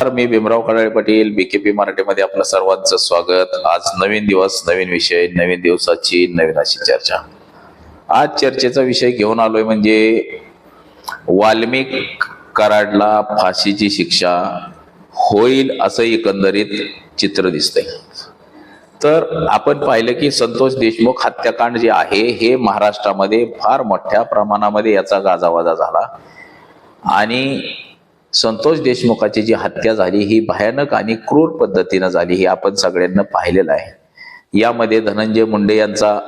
तर मी भीमराव कडाळे पाटील बीकेपी मराठीमध्ये आपलं सर्वांचं स्वागत. आज नवीन दिवस नवीन विषय नवीन दिवसाची नवीन अशी चर्चा. आज चर्चेचा विषय घेऊन आलोय म्हणजे वाल्मिक कराडला फाशीची शिक्षा होईल असं एकंदरीत चित्र दिसतंय. तर आपण पाहिलं की संतोष देशमुख हत्याकांड जे आहे हे महाराष्ट्रामध्ये फार मोठ्या प्रमाणामध्ये याचा गाजावाजा झाला. आणि संतोष देशमुखाची जी हत्या झाली ही भयानक आणि क्रूर पद्धतीनं झाली हे आपण सगळ्यांना पाहिलेलं आहे. यामध्ये धनंजय मुंडे यांचा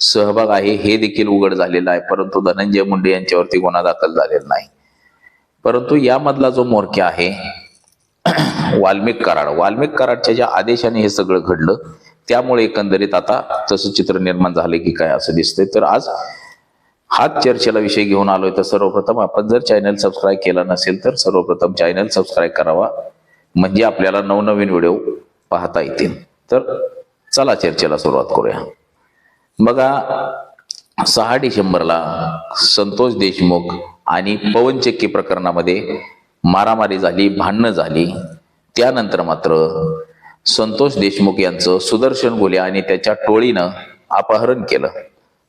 सहभाग आहे हे देखील उघड झालेलं आहे परंतु धनंजय मुंडे यांच्यावरती गुन्हा दाखल झालेला नाही. परंतु यामधला जो मोर्चा आहे वाल्मिक कराड वाल्मिक कराडच्या ज्या आदेशाने हे सगळं घडलं त्यामुळे एकंदरीत आता तसं चित्र निर्माण झालं की काय असं दिसतंय. तर आज हाच चर्चेला विषय घेऊन आलोय तर सर्वप्रथम आपण जर चॅनल सबस्क्राईब केला नसेल तर सर्वप्रथम चॅनल सबस्क्राईब करावा. म्हणजे आपल्याला नवनवीन व्हिडिओ पाहता येतील. तर चला चर्चेला सुरुवात करूया. बघा सहा डिसेंबरला संतोष देशमुख आणि पवन चक्की प्रकरणामध्ये मारामारी झाली भांडणं झाली. त्यानंतर मात्र संतोष देशमुख यांचं सुदर्शन गोले आणि त्याच्या टोळीनं अपहरण केलं.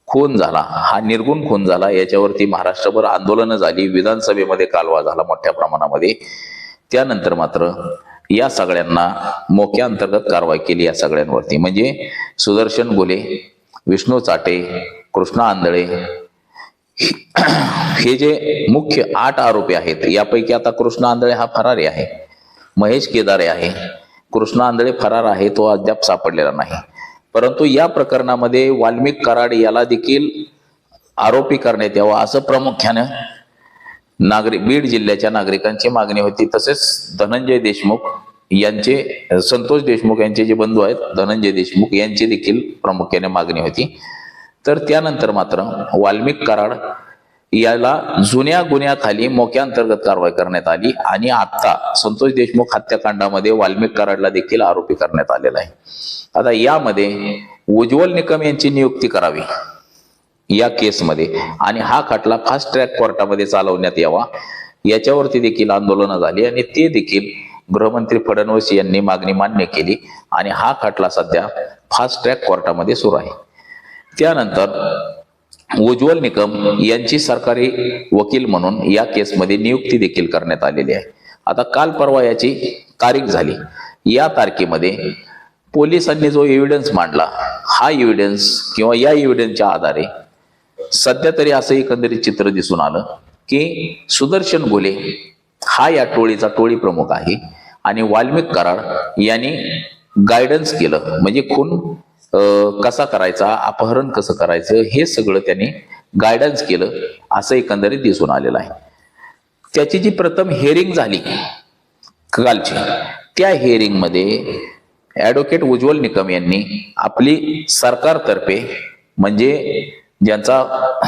खून झाला. हा निर्गुण खून झाला. याच्यावरती महाराष्ट्रभर आंदोलनं झाली. विधानसभेमध्ये कालवा झाला मोठ्या प्रमाणामध्ये. त्यानंतर मात्र या सगळ्यांना मोक्या अंतर्गत कारवाई केली या सगळ्यांवरती. म्हणजे सुदर्शन गोले विष्णू चाटे कृष्णा आंधळे हे जे मुख्य आठ आरोपी आहेत यापैकी आता कृष्णा आंधळे हा फरारी आहे. महेश केदारे आहे. कृष्णा आंधळे फरार आहे तो अद्याप सापडलेला नाही. परंतु या प्रकरणामध्ये वाल्मिक कराड याला देखील आरोपी करण्यात यावा असं प्रामुख्यानं नागरिक बीड जिल्ह्याच्या नागरिकांची मागणी होती. तसेच धनंजय देशमुख यांचे संतोष देशमुख यांचे जे बंधू आहेत धनंजय देशमुख यांची देखील प्रामुख्याने मागणी होती. तर त्यानंतर मात्र वाल्मिक कराड याला जुन्या गुन्ह्याखाली मोक्या अंतर्गत कारवाई करण्यात आली आणि आता संतोष देशमुख हत्याकांडामध्ये वाल्मिक कराडला देखील आरोपी करण्यात आलेला आहे. आता यामध्ये उज्ज्वल निकम यांची नियुक्ती करावी या केसमध्ये आणि हा खटला फास्ट ट्रॅक कोर्टामध्ये चालवण्यात यावा याच्यावरती देखील आंदोलनं झाली आणि ते देखील गृहमंत्री फडणवीस यांनी मागणी मान्य केली आणि हा खटला सध्या फास्ट ट्रॅक कोर्टामध्ये सुरू आहे. त्यानंतर उज्ज्वल निकम यांची सरकारी वकील म्हणून या केसमध्ये नियुक्ती देखील करण्यात आलेली आहे. आता काल परवा याची तारीख झाली. या तारखेमध्ये पोलिसांनी जो एव्हिडन्स मांडला हा एव्हिडन्स किंवा या एव्हिडन्सच्या आधारे सध्या तरी असं एकंदरीत चित्र दिसून आलं की सुदर्शन गोले हा या टोळीचा टोळी प्रमुख आहे आणि वाल्मिक कराड यांनी गायडन्स केलं म्हणजे खून कसा करायचा अपहरण कसं करायचं हे सगळं त्यांनी गायडन्स केलं असं एकंदरीत दिसून आलेलं आहे. त्याची जी प्रथम हेअरिंग झाली कालची त्या हेअरिंगमध्ये ॲडव्होकेट उज्ज्वल निकम यांनी आपली सरकारतर्फे म्हणजे ज्यांचा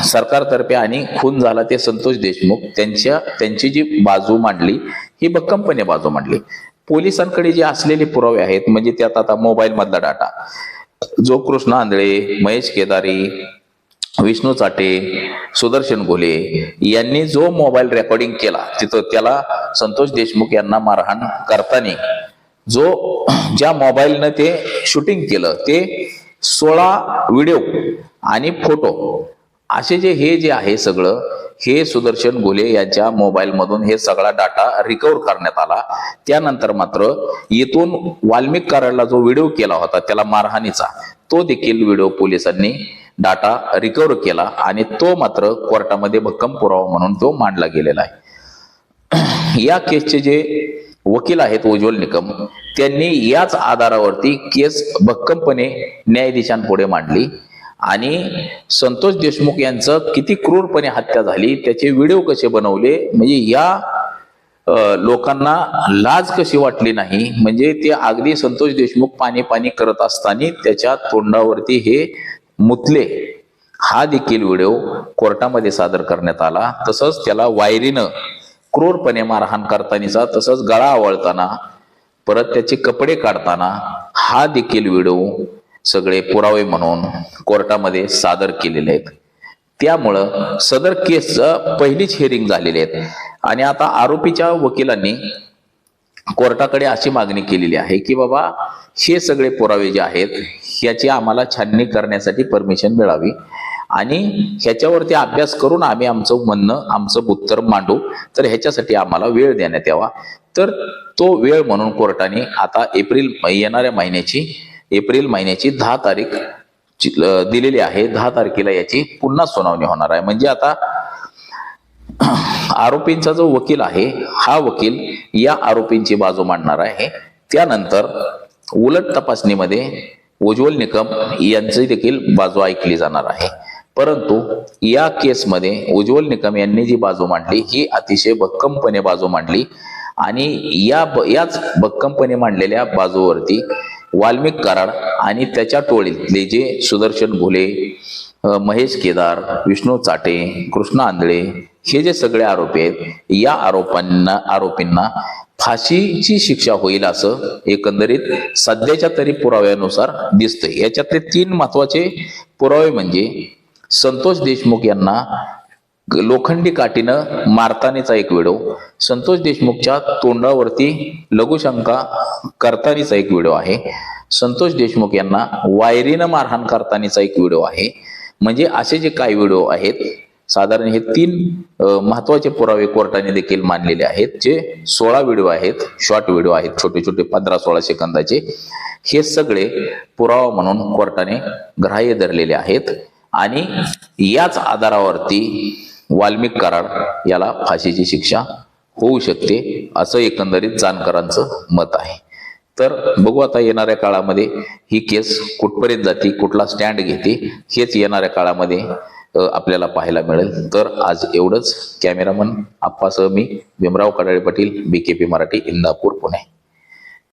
सरकारतर्फे आणि खून झाला ते संतोष देशमुख त्यांच्या त्यांची जी बाजू मांडली ही भक्कमपणे बाजू मांडली. पोलिसांकडे जे असलेले पुरावे आहेत म्हणजे त्यात आता मोबाईलमधला डाटा जो कृष्ण आंधळे महेश केदारी विष्णू चाटे सुदर्शन घोले यांनी जो मोबाईल रेकॉर्डिंग केला तिथं त्याला संतोष देशमुख यांना मारहाण करताना जो ज्या मोबाईलनं ते शूटिंग केलं ते सोळा व्हिडिओ आणि फोटो असे जे हे जे आहे सगळं हे सुदर्शन गोले यांच्या मोबाईलमधून हे सगळा डाटा रिकव्हर करण्यात आला. त्यानंतर मात्र येथून वाल्मिक कराडला जो व्हिडिओ केला होता त्याला मारहाणीचा तो देखील व्हिडिओ पोलिसांनी डाटा रिकव्हर केला आणि तो मात्र कोर्टामध्ये भक्कम पुरावा म्हणून तो मांडला गेलेला आहे. या केसचे जे वकील आहेत उज्ज्वल निकम त्यांनी याच आधारावरती केस भक्कमपणे न्यायाधीशांपुढे मांडली. आणि संतोष देशमुख यांचं किती क्रूरपणे हत्या झाली त्याचे व्हिडिओ कसे बनवले म्हणजे या लोकांना लाज कशी वाटली नाही म्हणजे ते अगदी संतोष देशमुख पाणी पाणी करत असताना त्याच्या तोंडावरती हे मुतले. हा देखील व्हिडिओ कोर्टामध्ये सादर करण्यात आला. तसंच त्याला वायरीनं क्रूरपणे मारहाण करतानाचा तसंच गळा आवळताना परत त्याचे कपडे काढताना हा देखील व्हिडिओ सगळे पुरावे म्हणून कोर्टामध्ये सादर केलेले आहेत. त्यामुळं सदर केस पहिलीच हिअरिंग झालेली आहेत आणि आता आरोपीच्या वकिलांनी कोर्टाकडे अशी मागणी केलेली आहे की बाबा हे सगळे पुरावे जे आहेत ह्याची आम्हाला छाननी करण्यासाठी परमिशन मिळावी. आणि ह्याच्यावरती अभ्यास करून आम्ही आमचं म्हणणं आमचं उत्तर मांडू. तर ह्याच्यासाठी आम्हाला वेळ देण्यात यावा. तर तो वेळ म्हणून कोर्टाने आता एप्रिल येणाऱ्या महिन्याची एप्रिल महिन्याची दहा तारीख ची- दिलेली आहे. दहा तारखेला याची पुन्हा सुनावणी होणार आहे. म्हणजे आता आरोपींचा जो वकील आहे हा वकील या आरोपींची बाजू मांडणार आहे. त्यानंतर उलट तपासणीमध्ये उज्ज्वल निकम यांची देखील बाजू ऐकली जाणार आहे. परंतु या केसमध्ये उज्ज्वल निकम यांनी जी बाजू मांडली ही अतिशय भक्कमपणे बाजू मांडली आणि या याच भक्कमपणे मांडलेल्या बाजूवरती वाल्मिक कराड आणि त्याच्या टोळीतले जे सुदर्शन भोले महेश केदार विष्णू चाटे कृष्णा आंधळे हे जे सगळे आरोपी आहेत या आरोपांना आरोपींना फाशीची शिक्षा होईल असं एकंदरीत सध्याच्या तरी पुराव्यानुसार दिसतंय. याच्यातले तीन महत्त्वाचे पुरावे म्हणजे संतोष देशमुख यांना लोखंडी काठीनं मारतानीचा एक व्हिडिओ. संतोष देशमुखच्या तोंडावरती लघुशंका करतानीचा एक व्हिडिओ आहे. संतोष देशमुख यांना वायरीनं मारहाण करतानीचा एक व्हिडिओ आहे. म्हणजे असे जे काही व्हिडिओ आहेत साधारण हे तीन महत्त्वाचे पुरावे कोर्टाने देखील मानलेले आहेत. जे सोळा व्हिडिओ आहेत शॉर्ट व्हिडिओ आहेत छोटे छोटे पंधरा सोळा सेकंदाचे हे सगळे पुरावा म्हणून कोर्टाने ग्राह्य धरलेले आहेत. आणि याच आधारावरती वाल्मिक कराड याला फाशीची शिक्षा होऊ शकते असं एकंदरीत जाणकारांचं मत आहे. तर बघू आता येणाऱ्या काळामध्ये ही केस कुठपर्यंत जाते कुठला स्टँड घेते हेच येणाऱ्या काळामध्ये आपल्याला पाहायला मिळेल. तर आज एवढंच. कॅमेरामन आप्पासह मी भीमराव कडाळे पाटील बीकेपी मराठी इंदापूर पुणे.